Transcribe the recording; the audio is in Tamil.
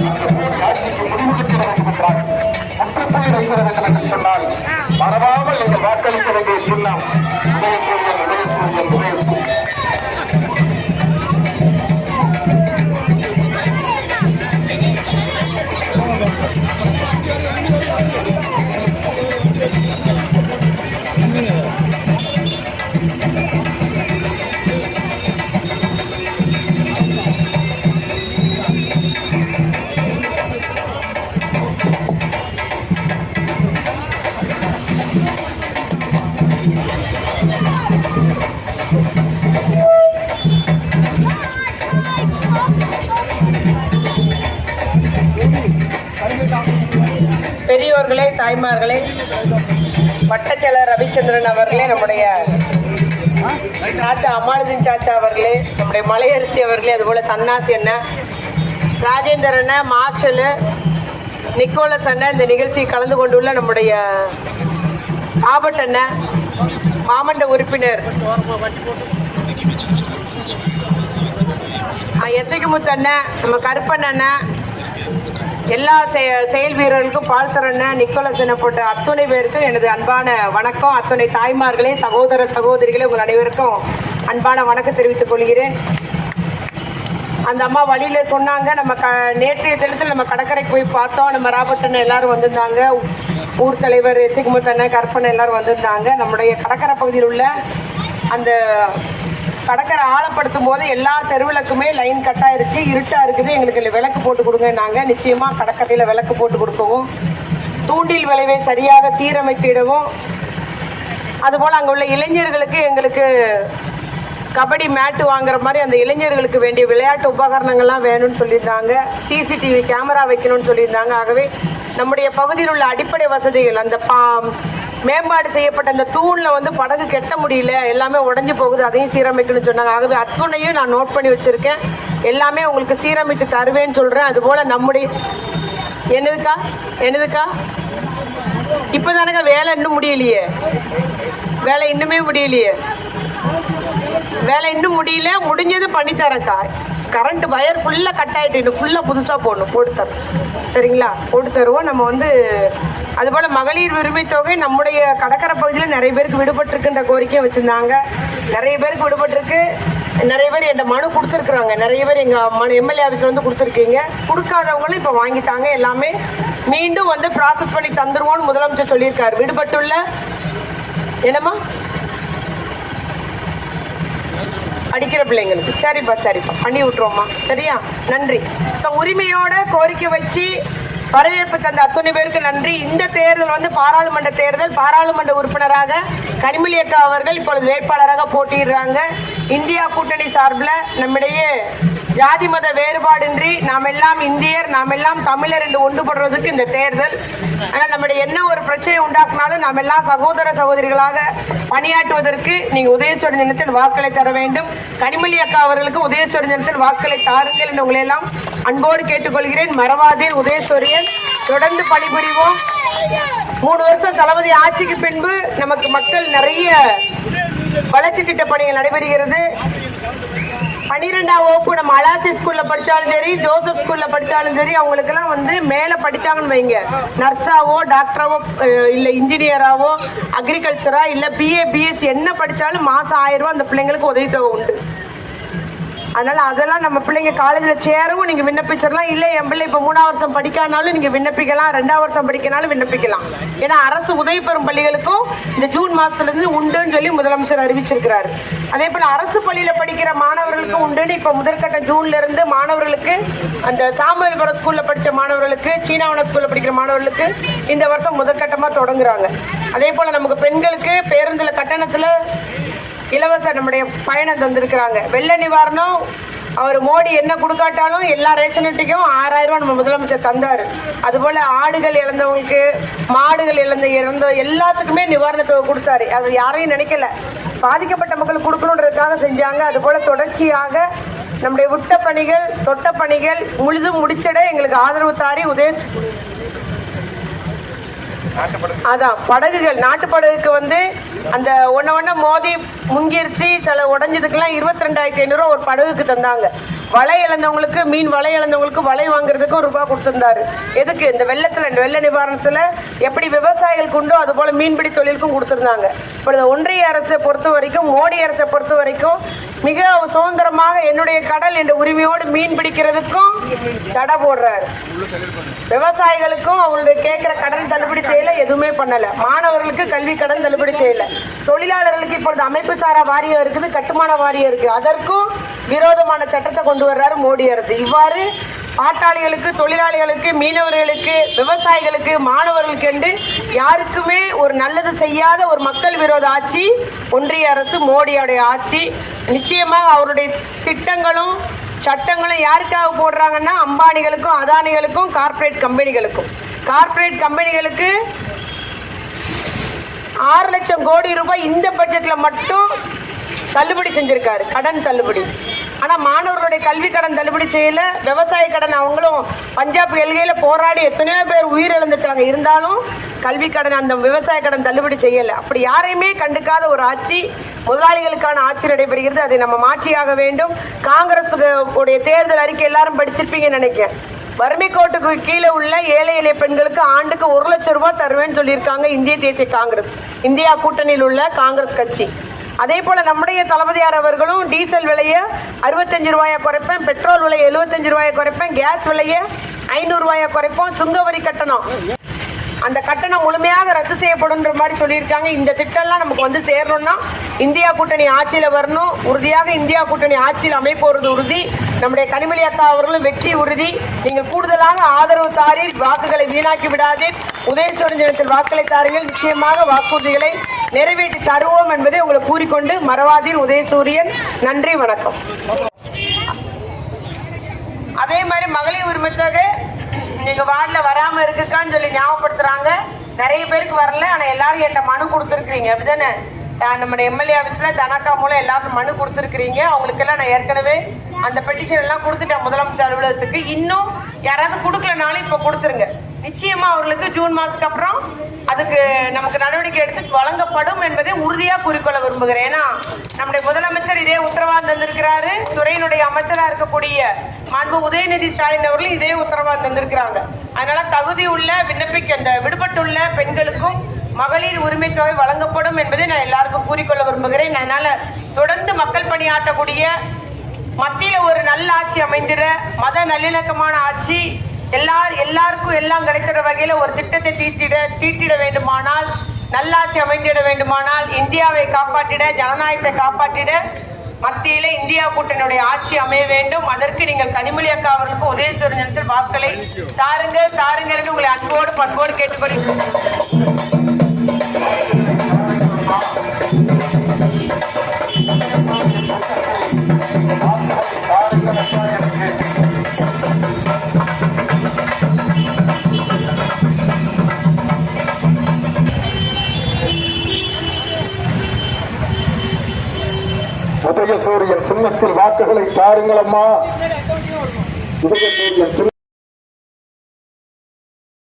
அந்த மோடி ஆட்சிக்கு முடிவுக்கு வேண்டும் என்றால் முற்றுப்புள்ளி சொன்னால் மறவாமல் நீங்கள் வாக்களிக்க வேண்டிய சின்னம். பெரியோர்களே தாய்மார்களே வட்டச்செயலர் ரவிச்சந்திரன் அவர்களே நம்முடைய சாச்சா அம்மாளுதீன் சாச்சா அவர்களே நம்முடைய மலையரசி அவர்களே அதுபோல சன்னாசி அண்ணன் ராஜேந்தர் அண்ணன் மார்ஷல் நிக்கோலஸ் அண்ணன் இந்த நிகழ்ச்சியில் கலந்து கொண்டுள்ள நம்முடைய ஆபட் அண்ணன் மாமண்ட உறுப்பினர். எத்தைக்கு முத்து அண்ணன் நம்ம கருப்பன் அண்ணன் எல்லா செயல் வீரர்களுக்கும் பால்சரண்ண நிக்கோலசன போட்ட அத்துணை பேருக்கும் எனது அன்பான வணக்கம். அத்துணை தாய்மார்களே சகோதர சகோதரிகளே உங்கள் அனைவருக்கும் அன்பான வணக்கம் தெரிவித்துக் கொள்கிறேன். அந்த அம்மா வழியில் சொன்னாங்க நம்ம க நேற்றைய தினத்தில் நம்ம கடற்கரைக்கு போய் பார்த்தோம். நம்ம ராபர்ட்டன் எல்லாரும் வந்திருந்தாங்க. ஊர் தலைவர் எச்சிகுமத் அண்ணன் கற்பனை எல்லாரும் வந்திருந்தாங்க. நம்முடைய கடற்கரை பகுதியில் உள்ள அந்த கடற்கரை ஆழப்படுத்தும் போது எல்லா தெருவிளக்குமே லைன் கட்டாக இருக்கு இருட்டா இருக்குது. எங்களுக்கு விளக்கு போட்டு கொடுங்க நாங்க நிச்சயமா கடற்கரையில விளக்கு போட்டு கொடுக்கவும் தூண்டில் விளைவை சரியாக சீரமைத்திடவும். அதுபோல் அங்கே உள்ள இளைஞர்களுக்கு எங்களுக்கு கபடி மேட்டு வாங்குற மாதிரி அந்த இளைஞர்களுக்கு வேண்டிய விளையாட்டு உபகரணங்கள்லாம் வேணும்னு சொல்லியிருந்தாங்க. சிசிடிவி கேமரா வைக்கணும்னு சொல்லியிருந்தாங்க. ஆகவே நம்முடைய பகுதியில் உள்ள அடிப்படை வசதிகள் அந்த பா மேம்பாடு செய்யப்பட்ட அந்த தூணில் வந்து படகு கெட்ட முடியல எல்லாமே உடஞ்சி போகுது அதையும் சீரமைக்கணும்னு சொன்னாங்க. ஆகவே அத்துணையும் நான் நோட் பண்ணி வச்சிருக்கேன். எல்லாமே உங்களுக்கு சீரமைத்து தருவேன்னு சொல்கிறேன் அதுபோல் நம்முடைய என்னதுக்கா? என்னதுக்கா? இப்போதானங்க வேலை இன்னும் முடியலையே. வேலை இன்னுமே முடியலையே. வேலை இன்னும் முடியல முடிஞ்சது பண்ணித்தரேன்க்கா கரண்ட் வயர் ஃபுல்லாக கட் ஆகிட்டு இன்னும் ஃபுல்லாக புதுசாக போடணும். போட்டு தரோம் சரிங்களா? போட்டு தருவோம். நம்ம வந்து அதுபோல் மகளிர் உரிமை தொகை நம்முடைய கடற்கரை பகுதியில் நிறைய பேருக்கு விடுபட்டிருக்குன்ற கோரிக்கையை வச்சுருந்தாங்க. நிறைய பேருக்கு விடுபட்டிருக்கு. நிறைய பேர் என்கிட்ட மனு கொடுத்துருக்குறாங்க. நிறைய பேர் எங்கள் மனு எம்எல்ஏ ஆஃபீஸில் வந்து கொடுத்துருக்கீங்க. கொடுக்காதவங்களும் இப்போ வாங்கிட்டாங்க எல்லாமே. மீண்டும் வந்து ப்ராசஸ் பண்ணி தந்துருவோம்னு முதலமைச்சர் சொல்லியிருக்காரு. விடுபட்டுள்ள என்னம்மா? படிக்கிற பிள்ளைங்களுக்கு. சரிப்பா சரிப்பா. பண்ணி விட்டுருவோம்மா. சரியா? நன்றி. ஸோ உரிமையோட கோரிக்கை வச்சு வரவேற்பு தந்த அத்தனை பேருக்கு நன்றி. இந்த தேர்தல் வந்து பாராளுமன்ற தேர்தல். பாராளுமன்ற உறுப்பினராக கனிமொழி அக்கா அவர்கள் இப்பொழுது வேட்பாளராக போட்டியிடுறாங்க. இந்தியா கூட்டணி சார்பில் நம்மிடையே ஜாதி மத வேறுபாடின்றி நாம் எல்லாம் இந்தியர் நாம் எல்லாம் தமிழர் என்று ஒன்றுபடுறதுக்கு இந்த தேர்தல். ஆனால் நம்முடைய என்ன ஒரு பிரச்சனை உண்டாக்குனாலும் நாம் எல்லாம் சகோதர சகோதரிகளாக பணியாற்றுவதற்கு நீங்கள் உதயசோடி தினத்தில் வாக்களை தர வேண்டும். கனிமொழி அக்கா அவர்களுக்கு உதயசோடி தினத்தில் வாக்களை தாருங்கள் என்று உங்களை எல்லாம் அன்போடு கேட்டுக்கொள்கிறேன். மறவாதே உதயசூரியன். தொடர்ந்து பணிபுரிவோம். மூணு வருஷம் தளபதி ஆட்சிக்கு பின்பு நமக்கு மக்கள் நிறைய வளர்ச்சி திட்ட பணிகள் நடைபெறுகிறது. பன்னிரெண்டாம் வகுப்பு நம்ம அலாசி ஸ்கூல்ல படிச்சாலும் சரி ஜோசப் ஸ்கூல்ல படிச்சாலும் சரி அவங்களுக்கெல்லாம் வந்து மேல படிச்சாங்கன்னு வைங்க. நர்ஸாவோ டாக்டராவோ இல்ல இன்ஜினியராவோ அக்ரிகல்ச்சரா இல்ல பிஏ பிஎஸ்சி என்ன படிச்சாலும் மாசம் ஆயிரம் ரூபாய் அந்த பிள்ளைங்களுக்கு உதவித்தொகை உண்டு. அதனால அதெல்லாம் நம்ம பிள்ளைங்க காலேஜில் சேரவும் நீங்கள் விண்ணப்பிச்சிடலாம் இல்லை என் பிள்ளை இப்போ மூணாவது வருஷம் படிக்கானாலும் நீங்கள் விண்ணப்பிக்கலாம். ரெண்டாவது வருஷம் படிக்கனாலும் விண்ணப்பிக்கலாம். ஏன்னா அரசு உதவி பெறும் பள்ளிகளுக்கும் இந்த ஜூன் மாதத்துலேருந்து உண்டுன்னு சொல்லி முதலமைச்சர் அறிவிச்சிருக்கிறார். அதே போல் அரசு பள்ளியில் படிக்கிற மாணவர்களுக்கும் உண்டுன்னு இப்போ முதற்கட்ட ஜூன்லேருந்து மாணவர்களுக்கு அந்த சாமுவேல்புரம் ஸ்கூலில் படித்த மாணவர்களுக்கு சீனாவன ஸ்கூலில் படிக்கிற மாணவர்களுக்கு இந்த வருஷம் முதற்கட்டமாக தொடங்குறாங்க. அதே போல் நமக்கு பெண்களுக்கு பேருந்தில் கட்டணத்தில் இலவச நம்முடைய பயணம் தந்திருக்கிறாங்க. வெள்ள நிவாரணம் அவர் மோடி என்ன கொடுக்காட்டாலும் எல்லா ரேஷனட்டிக்கும் ஆறாயிரம் ரூபாய் நம்ம முதலமைச்சர் தந்தாரு. அதுபோல ஆடுகள் இழந்தவங்களுக்கு மாடுகள் இழந்த இறந்த எல்லாத்துக்குமே நிவாரண தொகை கொடுத்தாரு. அது யாரையும் நினைக்கல. பாதிக்கப்பட்ட மக்கள் கொடுக்கணுன்றதுக்காக செஞ்சாங்க. அதுபோல தொடர்ச்சியாக நம்முடைய விட்ட பணிகள் தொட்ட பணிகள் முழுதும் முடிச்சிட எங்களுக்கு ஆதரவு தாரி உதய அதான் படகுகள் நாட்டு படகுக்கு வந்து அந்த ஒன்ன ஒன்ன மோதி முங்கிருச்சு சில உடஞ்சதுக்கெல்லாம் இருபத்தி ரெண்டாயிரத்தி ஐநூறுரூவா ஒரு படகுக்கு தந்தாங்க. வலை இழந்தவங்களுக்கு மீன் வலை இழந்தவங்களுக்கு வலை வாங்குறதுக்கும் ரூபாய் கொடுத்துருந்தாரு. எதுக்கு? இந்த வெள்ளத்தில் வெள்ள நிவாரணத்தில் எப்படி விவசாயிகளுக்கு உண்டோ அது போல மீன்பிடி தொழிலுக்கும் கொடுத்துருந்தாங்க. இப்போ இந்த ஒன்றிய அரசை பொறுத்த வரைக்கும் மோடி அரசை பொறுத்த வரைக்கும் மிக சுதந்திரமாக என்னுடைய கடல் என்ற உரிமையோடு மீன் பிடிக்கிறதுக்கும் தடை போடுறாரு. விவசாயிகளுக்கும் அவங்களுடைய கேட்குற கடன் தள்ளுபடி செய்யல எதுவுமே பண்ணல. மாணவர்களுக்கு கல்வி கடன் தள்ளுபடி செய்யல. தொழிலாளர்களுக்கு இப்பொழுது அமைப்பு சாரா வாரியம் இருக்குது கட்டுமான வாரியம் இருக்கு அதற்கும் விரோதமான சட்டத்தை கொண்டு வர்றாரு மோடி அரசு. இவ்வாறு பாட்டாளிகளுக்கு தொழிலாளிகளுக்கு மீனவர்களுக்கு விவசாயிகளுக்கு மாணவர்களுக்கு என்று யாருக்குமே ஒரு நல்லது செய்யாத ஒரு மக்கள் விரோத ஆட்சி ஒன்றிய அரசு மோடியோடைய ஆட்சி. நிச்சயமாக அவருடைய திட்டங்களும் சட்டங்களும் யாருக்காக போடுறாங்கன்னா அம்பானிகளுக்கும் அதானிகளுக்கும் கார்ப்பரேட் கம்பெனிகளுக்கும். கார்ப்பரேட் கம்பெனிகளுக்கு ஆறு லட்சம் கோடி ரூபாய் இந்த பட்ஜெட்ல மட்டும் தள்ளுபடி செஞ்சிருக்காரு. கடன் தள்ளுபடி. ஆனா மாணவர்களுடைய கல்வி கடன் தள்ளுபடி செய்யல. விவசாய கடன் அவங்களும் பஞ்சாப் எல்கையில போராடி எத்தனையோ பேர் உயிரிழந்துட்டாங்க. இருந்தாலும் கல்வி கடன் அந்த விவசாய கடன் தள்ளுபடி செய்யல. அப்படி யாரையுமே கண்டுக்காத ஒரு ஆட்சி முதலாளிகளுக்கான ஆட்சி நடைபெறுகிறது. அதை நம்ம மாற்றியாக வேண்டும். காங்கிரஸ் உடைய தேர்தல் அறிக்கை எல்லாரும் படிச்சிருப்பீங்கன்னு நினைக்கிறேன். வறுமை கோட்டுக்கு கீழே உள்ள ஏழை எளிய பெண்களுக்கு ஆண்டுக்கு ஒரு லட்சம் ரூபாய் தருவேன்னு சொல்லியிருக்காங்க இந்திய தேசிய காங்கிரஸ். இந்தியா கூட்டணியில் உள்ள காங்கிரஸ் கட்சி. அதே போல நம்முடைய தளபதியார் அவர்களும் டீசல் விலையை அறுபத்தஞ்சு ரூபாயை குறைப்பேன் பெட்ரோல் விலையை எழுபத்தஞ்சு ரூபாயை குறைப்பேன் கேஸ் விலையை ஐநூறு ரூபாயை குறைப்போம் சுங்க வரி கட்டணம். அந்த கட்டணம் முழுமையாக ரத்து செய்யப்படும்ன்ற மாதிரி சொல்லியிருக்காங்க. இந்த திட்டம்லாம் நமக்கு வந்து சேரணும்னா இந்தியா கூட்டணி ஆட்சியில் வரணும். உறுதியாக இந்தியா கூட்டணி ஆட்சியில் அமைப்போறது உறுதி. நம்முடைய கனிமொழி அக்கா அவர்களும் வெற்றி உறுதி. நீங்கள் கூடுதலாக ஆதரவு தாரீர் வாக்குகளை வீணாக்கி விடாதீர். உதயசூரன் தினத்தில் வாக்களை தாருங்கள். நிச்சயமாக வாக்குறுதிகளை நிறைவேற்றி தருவோம் என்பதை உங்களை கூறிக்கொண்டு மறவாதீர் உதயசூரியன். நன்றி வணக்கம். அதே மாதிரி மகளிர் உரிமைக்காக நீங்க வார்டில் வராம இருக்குக்கான்னு சொல்லி ஞாபகப்படுத்துறாங்க. நிறைய பேருக்கு வரல ஆனா எல்லாரும் என்கிட்ட மனு கொடுத்துருக்கீங்க அப்படிதானே? நம்ம எம்எல்ஏ ஆஃபீஸ்ல தனக்கா மூலம் எல்லாரும் மனு கொடுத்துருக்கீங்க அவங்களுக்கெல்லாம் நான் ஏற்கனவே அந்த பெட்டிஷன் எல்லாம் கொடுத்துட்டேன் முதலமைச்சர் அலுவலகத்துக்கு. இன்னும் யாராவது கொடுக்கலனாலும் இப்போ கொடுத்துருங்க. நிச்சயமா அவர்களுக்கு ஜூன் மாசத்துக்கு அப்புறம் அதுக்கு நமக்கு நடவடிக்கை எடுத்து வழங்கப்படும் என்பதை உறுதியா கூறிக்கொள்ள விரும்புகிறேன். ஏன்னா நம்முடைய முதலமைச்சர் இதே உத்தரவாதம் தந்திருக்கிறாரு. துறையினுடைய அமைச்சரா இருக்கக்கூடிய மாண்பு உதயநிதி ஸ்டாலின் அவர்களும் இதே உத்தரவாதம் தந்திருக்கிறாங்க. அதனால தகுதி உள்ள விண்ணப்பிக்க அந்த விடுபட்டுள்ள பெண்களுக்கும் மகளிர் உரிமை தொகை வழங்கப்படும் என்பதை நான் எல்லாருக்கும் கூறிக்கொள்ள விரும்புகிறேன். அதனால தொடர்ந்து மக்கள் பணியாற்றக்கூடிய மத்திய ஒரு நல்ல ஆட்சி அமைந்திட மத நல்லிணக்கமான ஆட்சி எல்லா எல்லாருக்கும் எல்லாம் கிடைக்கிற வகையில ஒரு திட்டத்தை தீட்டிட தீட்டிட வேண்டுமானால் நல்லாட்சி அமைந்திட வேண்டுமானால் இந்தியாவை காப்பாற்றிட ஜனநாயகத்தை காப்பாற்றிட மத்தியில இந்தியா கூட்டணியுடைய ஆட்சி அமைய வேண்டும். அதற்கு நீங்கள் கனிமொழி அக்கா அவர்களுக்கு உதயசூரன் வாக்களை தாருங்க தாருங்க என்று உங்களை அன்போடு பண்போடு கேட்டுக்கொள்கிறோம் என் சின்னத்தில் வாக்குகளை தாருங்களம்மா உதயசூரியன் சின்ன